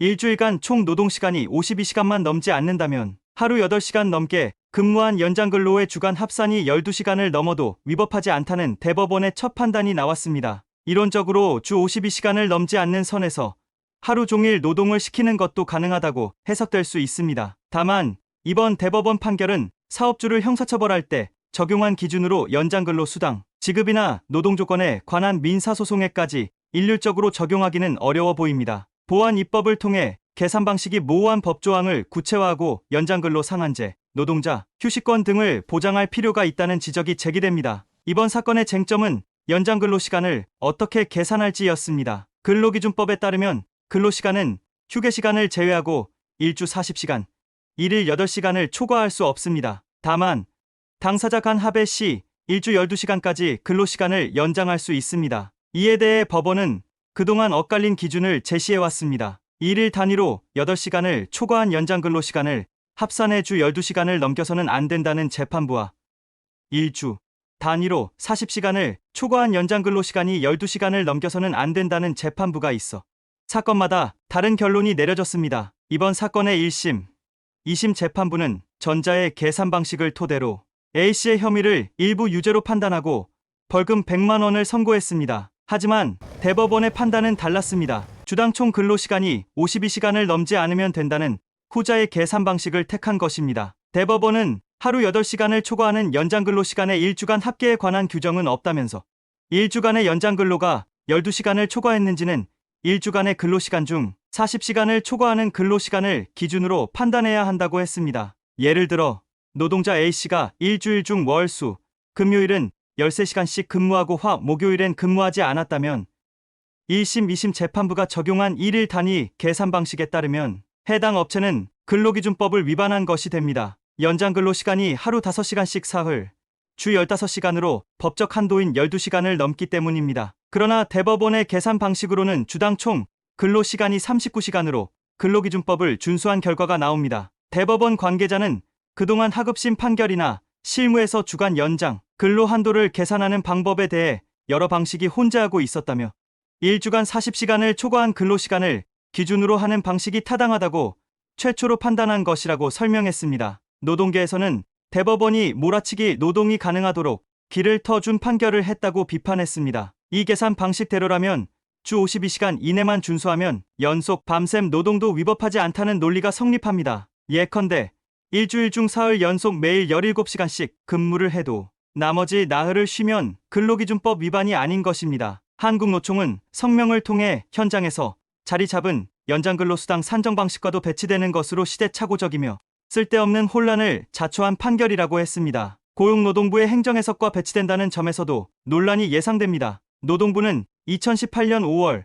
일주일간 총 노동시간이 52시간만 넘지 않는다면 하루 8시간 넘게 근무한 연장근로의 주간 합산이 12시간을 넘어도 위법하지 않다는 대법원의 첫 판단이 나왔습니다. 이론적으로 주 52시간을 넘지 않는 선에서 하루 종일 노동을 시키는 것도 가능하다고 해석될 수 있습니다. 다만 이번 대법원 판결은 사업주를 형사처벌할 때 적용한 기준으로 연장근로 수당, 지급이나 노동 조건에 관한 민사소송에까지 일률적으로 적용하기는 어려워 보입니다. 보안 입법을 통해 계산 방식이 모호한 법조항을 구체화하고 연장근로 상한제, 노동자, 휴식권 등을 보장할 필요가 있다는 지적이 제기됩니다. 이번 사건의 쟁점은 연장근로 시간을 어떻게 계산할지였습니다. 근로기준법에 따르면 근로시간은 휴게시간을 제외하고 일주 40시간, 일일 8시간을 초과할 수 없습니다. 다만 당사자 간 합의 시 일주 12시간까지 근로시간을 연장할 수 있습니다. 이에 대해 법원은 그동안 엇갈린 기준을 제시해 왔습니다. 일일 단위로 8시간을 초과한 연장 근로 시간을 합산해 주 12시간을 넘겨서는 안 된다는 재판부와 일주 단위로 40시간을 초과한 연장 근로 시간이 12시간을 넘겨서는 안 된다는 재판부가 있어 사건마다 다른 결론이 내려졌습니다. 이번 사건의 1심, 2심 재판부는 전자의 계산 방식을 토대로 A씨의 혐의를 일부 유죄로 판단하고 벌금 100만 원을 선고했습니다. 하지만 대법원의 판단은 달랐습니다. 주당 총 근로시간이 52시간을 넘지 않으면 된다는 후자의 계산 방식을 택한 것입니다. 대법원은 하루 8시간을 초과하는 연장 근로시간의 1주간 합계에 관한 규정은 없다면서 1주간의 연장 근로가 12시간을 초과했는지는 1주간의 근로시간 중 40시간을 초과하는 근로시간을 기준으로 판단해야 한다고 했습니다. 예를 들어 노동자 A씨가 일주일 중 월, 수, 금요일은 13시간씩 근무하고 화, 목요일엔 근무하지 않았다면 1심, 2심 재판부가 적용한 1일 단위 계산 방식에 따르면 해당 업체는 근로기준법을 위반한 것이 됩니다. 연장 근로 시간이 하루 5시간씩 사흘, 주 15시간으로 법적 한도인 12시간을 넘기 때문입니다. 그러나 대법원의 계산 방식으로는 주당 총 근로 시간이 39시간으로 근로기준법을 준수한 결과가 나옵니다. 대법원 관계자는 그동안 하급심 판결이나 실무에서 주간 연장, 근로 한도를 계산하는 방법에 대해 여러 방식이 혼재하고 있었다며 1주간 40시간을 초과한 근로시간을 기준으로 하는 방식이 타당하다고 최초로 판단한 것이라고 설명했습니다. 노동계에서는 대법원이 몰아치기 노동이 가능하도록 길을 터준 판결을 했다고 비판했습니다. 이 계산 방식대로라면 주 52시간 이내만 준수하면 연속 밤샘 노동도 위법하지 않다는 논리가 성립합니다. 예컨대 일주일 중 사흘 연속 매일 17시간씩 근무를 해도 나머지 나흘을 쉬면 근로기준법 위반이 아닌 것입니다. 한국노총은 성명을 통해 현장에서 자리 잡은 연장근로수당 산정 방식과도 배치되는 것으로 시대착오적이며 쓸데없는 혼란을 자초한 판결이라고 했습니다. 고용노동부의 행정해석과 배치된다는 점에서도 논란이 예상됩니다. 노동부는 2018년 5월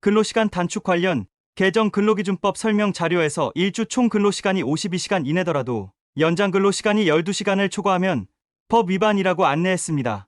근로시간 단축 관련 개정 근로기준법 설명 자료에서 일주 총 근로시간이 52시간 이내더라도 연장 근로시간이 12시간을 초과하면 법 위반이라고 안내했습니다.